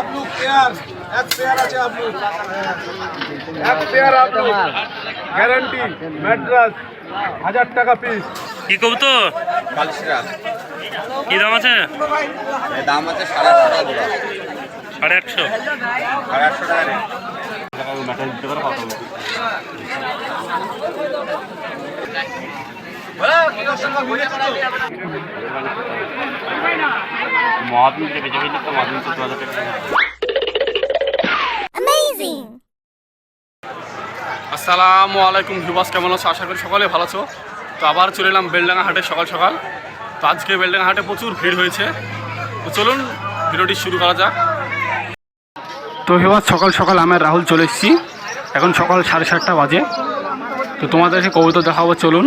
আপলু pair এক pair আছে আপলু এক পেয়ার আপলু গ্যারান্টি ম্যাড্রাস হাজার টাকা পিস কি কবুতর? কালশিরা কি দাম আছে? দাম আছে সাড়ে আটশো টাকা সাড়ে আটশো। সাড়ে আটশো টাকা রেট Amazing! আসসালামু আলাইকুম হিবাস কেমন আছো? আশা করি সকলে ভালো আছো। তো আবার চলে এলাম বেলডাঙ্গা হাটে সকাল সকাল। তো আজকে বেলডাঙ্গা হাটে প্রচুর ভিড় হয়েছে। তো চলুন ভিডিওটি শুরু করা যাক। তো হিবাস সকাল সকাল আমি রাহুল চলে এসেছি। এখন সকাল সাড়ে সাতটা বাজে। তো তোমাদেরকে কবিতা দেখাবো চলুন।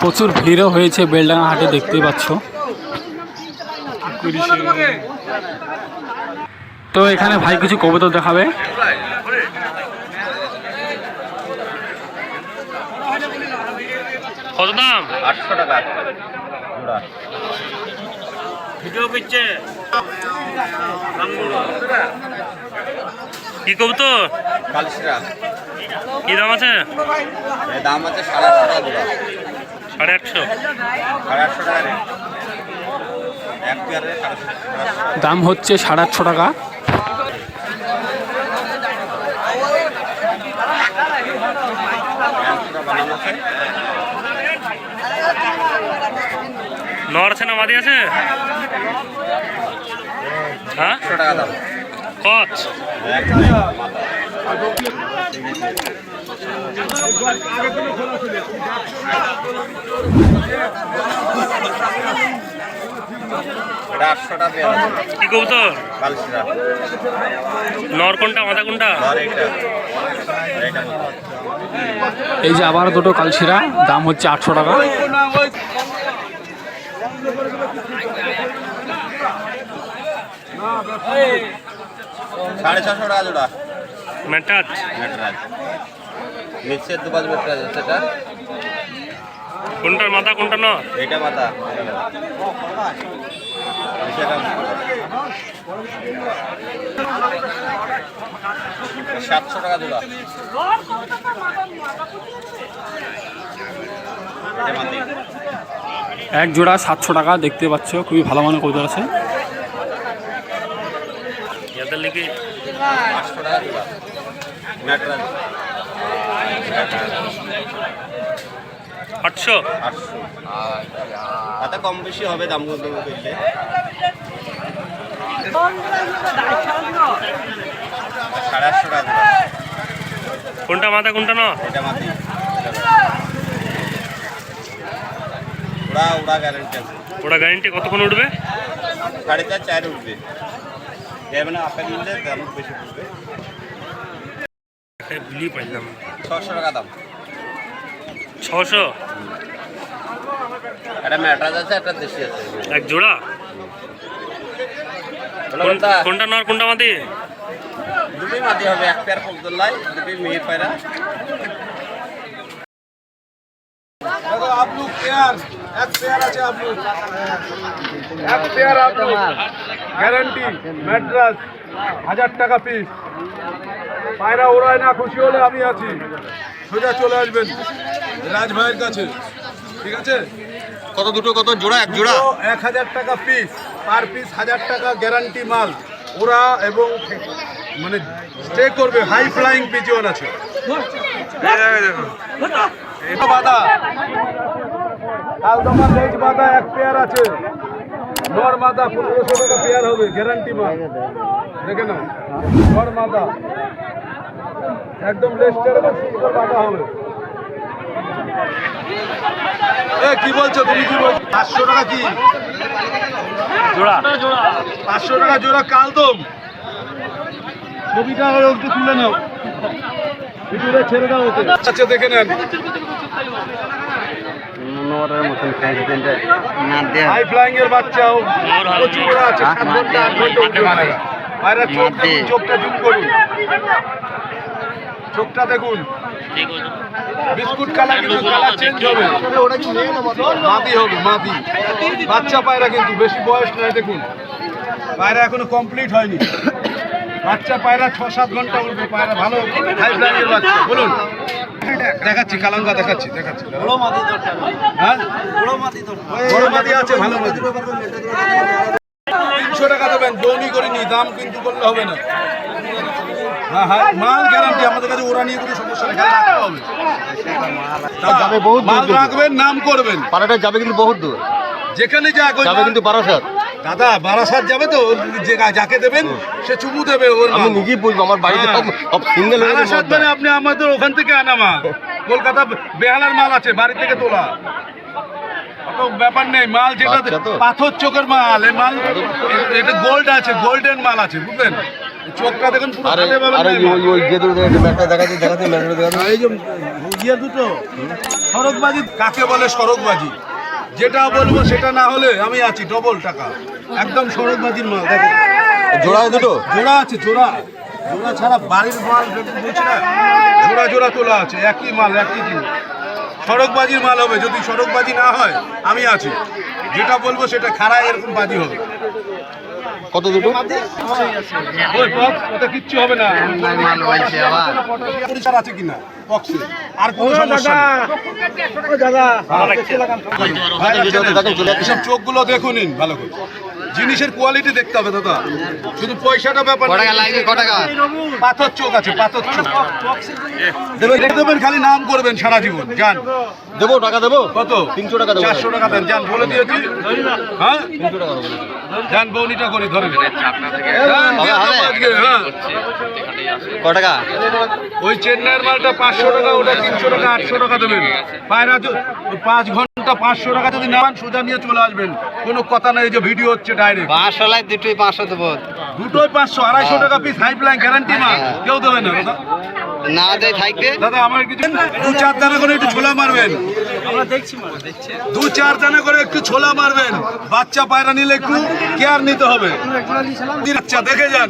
প্রচুর ভিড়ও হয়েছে বেলডাঙ্গা হাটে দেখতেই পাচ্ছ। তো এখানে ভাই কিছু কবিতা দেখাবে। কত দাম? আটশো টাকা। জোড়া ভিডিও করছে। কি কবুতর? কালশিরা কি দাম আছে? দাম আছে সাড়ে আটশো টাকা সাড়ে আটশো। সাড়ে আটশো টাকা রেট এক পেয়ারে সাড়ে সাড়ে আটশো দাম হচ্ছে সাড়ে আটশো টাকা। আছে নর আছে না মাদি আছে? হ্যাঁ? এটা কি কবুতর? নর কোনটা কোনটা? এই যে আবার দুটো কালশিরা দাম হচ্ছে আটশো টাকা। সাড়ে ছশো টাকা জোড়া। মেটাচ মেটরাজ নিচের দু পাঁচ মেটরাজ এটা। কোনটার মাথা কোনটা নর এইটা মাথা সাতশো টাকা জোড়া এক জোড়া সাতশো টাকা দেখতে পাচ্ছ খুবই ভালো মানের কবুতর আছে। টাকা আটশো তাতে কম বেশি হবে দাম করতে করলে সাড়ে আটশো টাকা কোনটা মাথা কোনটা এটা মাটি উড়া উড়া গ্যারেন্টি আছে। ওটা গ্যারেন্টি কতক্ষণ উঠবে? সাড়ে চার উঠবে। মানে আপেল নিলে দাম বেশি পড়বে ভুলি পাইলাম। ছশো টাকা দাম। ছশো? একটা আছে একটা দেশি আছে। এক জোড়া? কোনটা কোনটা নর কোনটা মাদি? দুটোই মাটি হবে এক পেয়ার ফজদুল্লাই দুটোই মেয়ের পায়রা। আপলু পেয়ার এক পেয়ার আছে এক পেয়ার গ্যারান্টি ম্যাড্রাস হাজার টাকা পিস পায়রা ওড়ায় না খুশি হলে আমি আছি। সোজা চলে আসবেন। রাজ ভাইয়ের কাছে। ঠিক আছে? কত দুটো কত? জোড়া এক জোড়া? এক হাজার টাকা পিস পার পিস হাজার টাকা গ্যারান্টি মাল। ওরা এবং মানে স্টে করবে হাই ফ্লাইং পিজিয়ন আছে। বাদা। লেজ বাদা এক পেয়ার আছে। নর মাদা পনেরোশো টাকা পেয়ার হবে গ্যারান্টি মাল। দেখে নাও। নর মাদা। একদম লেস্টের বাদা হবে। এ কি বলছো তুমি কি বলছো? পাঁচশো টাকা কি? জোড়া। পাঁচশো টাকা জোড়া কালদম। ছবিটা একটু তুলে নাও। ভিডিওটা ছেড়ে দাও ওকে। আচ্ছা দেখে নেন। হাই ফ্লাইং এর বাচ্চাও প্রচুর আছে সাত ঘণ্টা আট ঘণ্টা উঠে পায়রা চোখ দেখুন, চোখটা জুম করুন। চোখটা দেখুন। বিস্কুট কালার কিন্তু কালার চেঞ্জ হবে। মাদি হবে মাদি। বাচ্চা পায়রা কিন্তু বেশি বয়স নয় দেখুন। পায়রা এখনও কমপ্লিট হয়নি। বাচ্চা পায়রা ছ সাত ঘণ্টা উঠবে পায়রা ভালো হাই ফ্লাইংয়ের বাচ্চা। বলুন। দেখাচ্ছি কালাঙ্গা দেখাচ্ছি দেখাচ্ছি। হ্যাঁ? বড় মাদি আছে ভালো মাদি। টাকা দেবেন করিনি দাম কিন্তু করলে হবে না। হ্যাঁ হ্যাঁ মাল গ্যারান্টি আমাদের কাছে ওরা নিয়ে কোনো সমস্যা নেই হবে। যাবে বহুত মাল রাখবেন নাম করবেন। পাড়াটা যাবে কিন্তু বহুত দূর। যেখানে যাক যাবে কিন্তু বারাসাত। দাদা বারাসাত যাবে তো? যে যাকে দেবেন সে চুমু দেবে ওর আমি মাল। নিজেই বুঝব আমার বাড়িতে হ্যাঁ। সব সব সিঙ্গেল বারাসাত মানে আপনি আমাদের ওখান থেকে আনা মাল। কলকাতা বেহালার মাল আছে বাড়ি থেকে তোলা। ব্যাপার নেই মাল যেটা। পাথর চোখের মাল এই মাল এটা গোল্ড আছে গোল্ডেন মাল আছে বুঝলেন? চোখটা দেখুন পুরো আরে কালো কালো আরে নেই ওই ওই যে দূরে ম্যাটটা দেখাতে দেখাতে ম্যাটটা দেখাতে এই যে ইয়ে দুটো সড়কবাজি কাকে বলে সড়কবাজি? যেটা বলব সেটা না হলে আমি আছি ডবল টাকা। একদম সড়কবাজির মাল দেখো জোড়া দুটো? জোড়া আছে জোড়া। জোড়া ছাড়া বাড়ির মাল না। জোড়া জোড়া তোলা আছে একই মাল একই জিনিস। সড়কবাজির মাল হবে। যদি সড়কবাজি না হয় আমি আছি। যেটা বলব সেটা খারাপ এরকম বাজি হবে। কত দুটো? ওটা কিচ্ছু হবে না। পরিষ্কার আছে কিনা? বক্সে আর কোনো সমস্যা চোখগুলো দেখুন ভালো করে। জিনিসের কোয়ালিটি দেখতে হবে দাদা। শুধু পয়সাটা ব্যাপার। পাথর চোখ আছে পাথর চোখ। দেবেন দেবেন খালি নাম করবেন সারা জীবন। যান। দেবো টাকা দেবো? কত? তিনশো টাকা দেবো। চারশো টাকা দেন। যান বলে দিয়েছি। হ্যাঁ? তিনশো টাকা দেবো। যান বৌনিটা করি হবে, দিয়ে হবে। দেবো হ্যাঁ। ক টাকা? ওই চেন্নাইয়ের মালটা পাঁচশো টাকা ওটা তিনশো টাকা আটশো টাকা দেবেন। পায়রা পাঁচ ঘণ্টা পাঁচশো টাকা যদি নেন সোজা নিয়ে চলে আসবেন। কোনো কথা নেই যে ভিডিও হচ্ছে ডাইরেক্ট পাঁচশো লাই দুটোই পাঁচশো দেবো। দুটোই পাঁচশো আড়াইশো টাকা পিস হাইপ লাইন গ্যারান্টি না কেউ দেবে না দাদা। না দেয় থাকবে। দাদা আমার কিছু দু চার দানা করে একটু ছোলা মারবেন। দু চার দানা করে একটু ছোলা মারবেন। বাচ্চা পায়রা নিলে একটু কেয়ার নিতে হবে। আচ্ছা দেখে যান।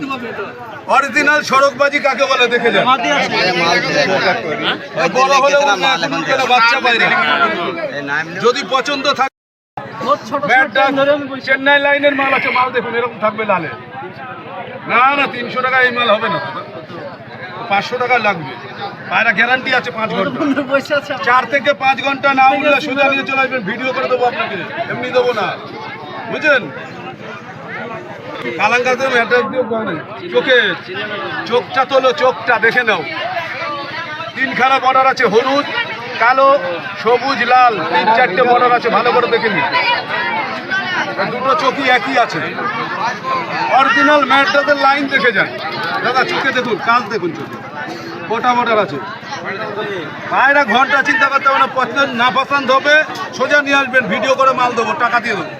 অরিজিনাল সড়কবাজি কাকে বলে দেখে যান। এই বড় হলে বাচ্চা পায়রা? যদি পছন্দ থাকে চেন্নাই লাইনের মাল আছে মাল দেখুন এরকম থাকবে লালে। না না তিনশো টাকা এই মাল হবে না। পাঁচশো টাকা লাগবে। পায়রা গ্যারান্টি আছে পাঁচ ঘণ্টা। চার থেকে পাঁচ ঘণ্টা না উঠলে সোজা নিয়ে চলে আসবেন ভিডিও করে দেবো আপনাকে। এমনি দেবো না। বুঝলেন? কালাঙ্গাতে অ্যাড্রেস দেওয়া চোখে চোখটা তোলো চোখটা দেখে নাও। তিনখানা বর্ডার আছে হলুদ কালো সবুজ লাল। তিন চারটে বর্ডার আছে ভালো করে দেখে নিন। দুটো চোখই একই আছে। অরিজিনাল ম্যাটটাদের লাইন দেখে যান। দাদা চোখে দেখুন কাজ দেখুন চোখে। কোটা বর্ডার আছে। পায়রা ঘণ্টা চিন্তা করতে হবে না, পছন্দ না পছন্দ হবে, সোজা নিয়ে আসবেন ভিডিও করে মাল দেবো, টাকা দিয়ে দেবো।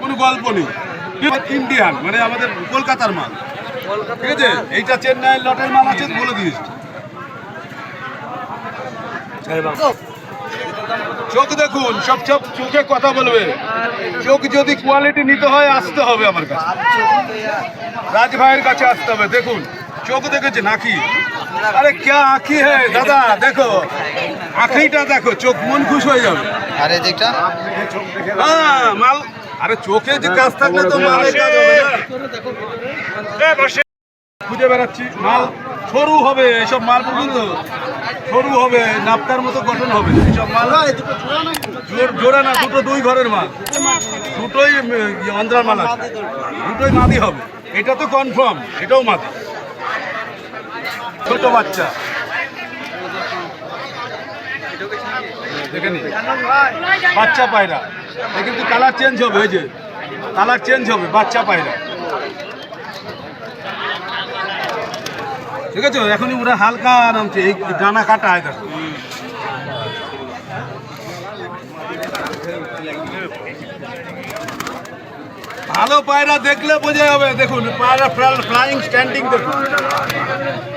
কোনো গল্প নেই। ইন্ডিয়ান মানে আমাদের কলকাতার মাল। ঠিক আছে? এইটা চেন্নাইয়ের লটের মাল আছে, বলে দিয়েছি। চোখ দেখুন, সব সব চোখে কথা বলবে। চোখ যদি কোয়ালিটি নিতে হয়, আসতে হবে আমার কাছে। রাজ ভাইয়ের কাছে আসতে হবে, দেখুন। চোখ দেখেছে নাকি? আরে আঁখি হে? দাদা দেখো আঁখিটা দেখো চোখ মন খুশ হয়ে যাবে। আর দিকটা? হ্যাঁ মাল আরে চোখে যে কাজ থাকলে তো কাজ হবে না। খুঁজে বেড়াচ্ছি মাল সরু হবে এইসব মাল বুঝুন তো। সরু হবে নাপতার মতো গঠন হবে এইসব মাল। জোর- জোড়া না দুটো দুই ঘরের মাল। দুটোই অন্ধ্রার মাল আছে। দুটোই মাদি হবে। এটা তো কনফার্ম এটাও মাদি। ছোট বাচ্চা। বাচ্চা পায়রা। কিন্তু কালার চেঞ্জ হবে ওই যে। কালার চেঞ্জ হবে, বাচ্চা পায়রা। ঠিক আছে এখনই ওরা হালকা নামছে, এই ডানা কাটা হয় দেখো। ভালো পায়রা দেখলে বোঝা যাবে। দেখুন, পায়রা ফ্লাইং স্ট্যান্ডিং দেখুন।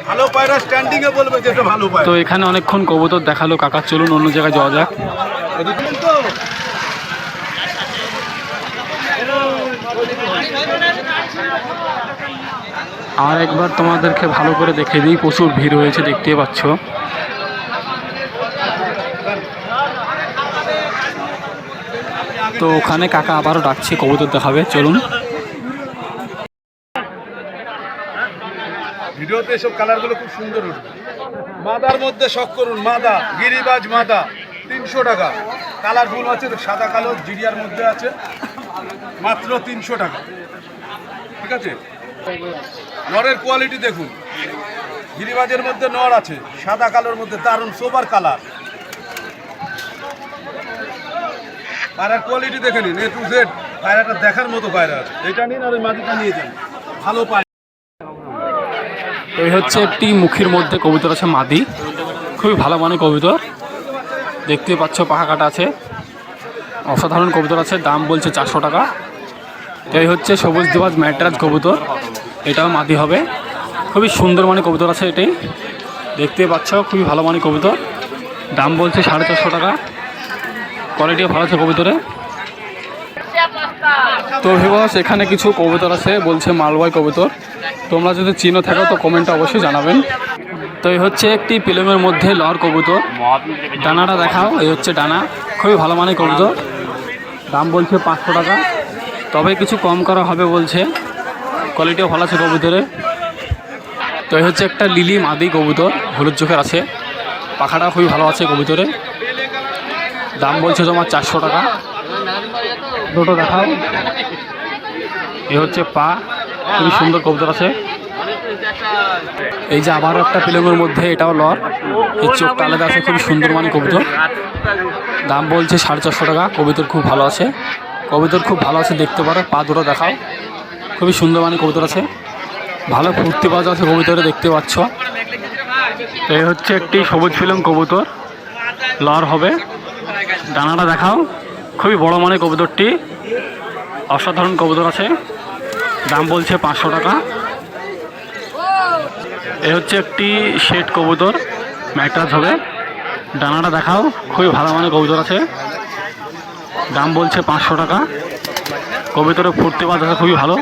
ভালো পায়রা স্ট্যান্ডিং এ বলবে যে এটা ভালো তো এখানে অনেকক্ষণ কবুতর দেখাল। কাকা, চলুন অন্য জায়গায় যাওয়া যাক। আর একবার তোমাদেরকে ভালো করে দেখে দিই। প্রচুর ভিড় হয়েছে দেখতে পাচ্ছ। তো ওখানে কাকা আবারও ডাকছে, কবুতর দেখাবে, চলুন। ভিডিওতে এসব কালারগুলো খুব সুন্দর উঠবে। মাদার মধ্যে শখ করুন, মাদা, গিরিবাজ মাদা, তিনশো টাকা। কালারফুল আছে সাদা কালো, জিরিয়ার মধ্যে আছে, মাত্র তিনশো টাকা। ঠিক আছে? নরের কোয়ালিটি দেখুন। গিরিবাজের মধ্যে নর আছে, সাদা কালোর মধ্যে দারুণ সোবার কালার পায়রার কোয়ালিটি দেখে নিন, এ টু জেড পায়রাটা দেখার মতো পায়রা এটা নিন আর ওই মাটিটা নিয়ে যান। ভালো পায়রা। এই হচ্ছে একটি মুখের মধ্যে কবুতর আছে মাদি। খুবই ভালো মানের কবুতর। দেখতে পাচ্ছ পাখা কাটা আছে। অসাধারণ কবুতর আছে, দাম বলছে চারশো টাকা। এই হচ্ছে সবুজ দেবাজ ম্যাটরাজ কবুতর। এটাও মাদি হবে। খুবই সুন্দর মানের কবুতর আছে এটাই দেখতে পাচ্ছ, খুবই ভালো মানের কবুতর। দাম বলছে সাড়ে চারশো টাকা। কোয়ালিটিও ভালো আছে কবুতরে? তো ভিবাস এখানে কিছু কবুতর আছে, বলছে মালবাই কবুতর। তোমরা যদি চিনো থাকো, তো কমেন্টে অবশ্যই জানাবেন। তো এই হচ্ছে একটি পিলমের মধ্যে লর কবুতর। ডানাটা দেখাও, এই হচ্ছে ডানা। খুবই ভালো মানের কবুতর। দাম বলছে পাঁচশো টাকা। তবে কিছু কম করা হবে বলছে। কোয়ালিটিও ভালো আছে কবুতরের। তো এই হচ্ছে একটা লিলি মাদি কবুতর, হলুদ চোখের আছে। পাখাটা খুবই ভালো আছে কবুতরে দাম বলছে তোমার চারশো টাকা। দুটো দেখাও। এ হচ্ছে পা খুবই সুন্দর কবুতর আছে। এই যে আবারও একটা ফিল্মের মধ্যে এটাও লর। এর চোখটা আলাদা আছে খুবই সুন্দর মানে কবুতর। দাম বলছে সাড়ে চারশো টাকা কবিতর খুব ভালো আছে। কবিতর খুব ভালো আছে দেখতে পারো পা দুটো দেখাও। খুবই সুন্দর মানে কবুতর আছে। ভালো ফুর্তি পাওয়া আছে কবুতরে দেখতে পাচ্ছ। এই হচ্ছে একটি সবুজ ফিল্ম কবুতর। লর হবে। ডানাটা দেখাও। খুবই বড় মানে কবুতরটি। অসাধারণ কবুতর আছে। দাম বলছে পাঁচশো টাকা। এ হচ্ছে একটি শেড কবুতর, ম্যাট্রাস হবে। ডানাটা দেখাও, খুবই ভালো মানের কবুতর আছে। দাম বলছে পাঁচশো টাকা। কবুতরের বাজ আছে খুবই ভালো।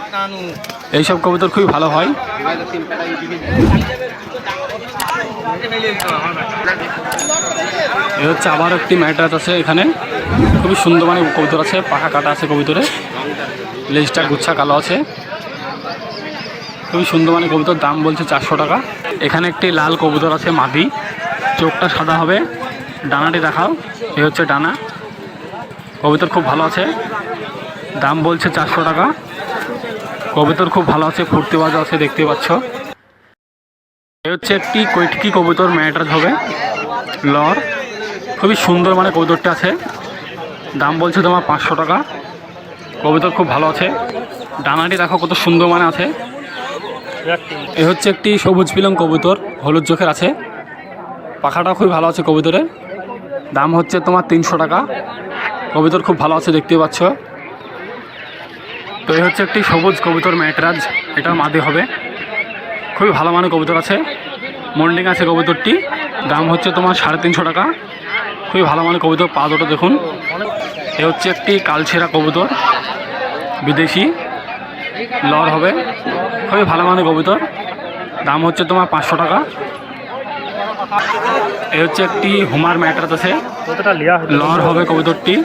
এইসব কবুতর খুবই ভালো হয়। এ হচ্ছে আবার একটি ম্যাট্রাস আছে এখানে। খুবই সুন্দর মানে কবুতর আছে, পাখা কাটা আছে কবিতরে। লেজটা গুচ্ছা কালো আছে। খুবই সুন্দর মানে কবিতর, দাম বলছে চারশো টাকা। এখানে একটি লাল কবুতর আছে, মাদি। চোখটা সাদা হবে। ডানাটি দেখাও, এ হচ্ছে ডানা। কবিতর খুব ভালো আছে। দাম বলছে চারশো টাকা। কবিতর খুব ভালো আছে ফুর্তিবাজ আছে, দেখতে পাচ্ছ। হচ্ছে একটি কৈটকি কবুতর ম্যাট্রাস হবে। লর। খুবই সুন্দর মানে কবুতরটা আছে। দাম বলছে তোমার পাঁচশো টাকা। কবুতর খুব ভালো আছে। ডানাটি দেখো কত সুন্দর মানে আছে। এ হচ্ছে একটি সবুজ পিলং কবুতর, হলুদ চোখের আছে। পাখাটা খুবই ভালো আছে কবুতরের। দাম হচ্ছে তোমার তিনশো টাকা। কবুতর খুব ভালো আছে, দেখতে পাচ্ছ। তো এই হচ্ছে একটি সবুজ কবুতর ম্যাটরাজ। এটা মাদি হবে। খুবই ভালো মানের কবুতর আছে। মন্ডিং আছে কবুতরটি। দাম হচ্ছে তোমার সাড়ে তিনশো টাকা। খুবই ভালো মানের কবুতর পা দুটো দেখুন। এ হচ্ছে একটি কালছেরা কবুতর বিদেশি। লর হবে। খুবই ভালো মানের কবুতর। দাম হচ্ছে তোমার পাঁচশো টাকা। এ হচ্ছে একটি হুমার ম্যাটরাস আছে। লর হবে কবুতরটি।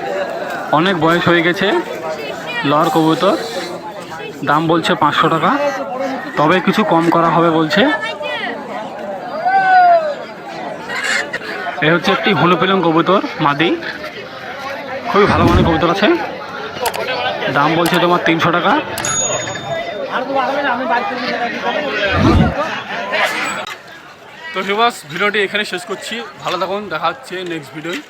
অনেক বয়স হয়ে গেছে। লর কবুতর। দাম বলছে পাঁচশো টাকা। তবে কিছু কম করা হবে বলছে। এ হচ্ছে একটি হলুপিলং কবুতর, মাদি। খুবই ভালো মানের কবুতর আছে। দাম বলছে তোমার তিনশো টাকা। তো সুভাষ ভিডিওটি এখানে শেষ করছি। ভালো থাকুন, দেখা হচ্ছে নেক্সট ভিডিওয়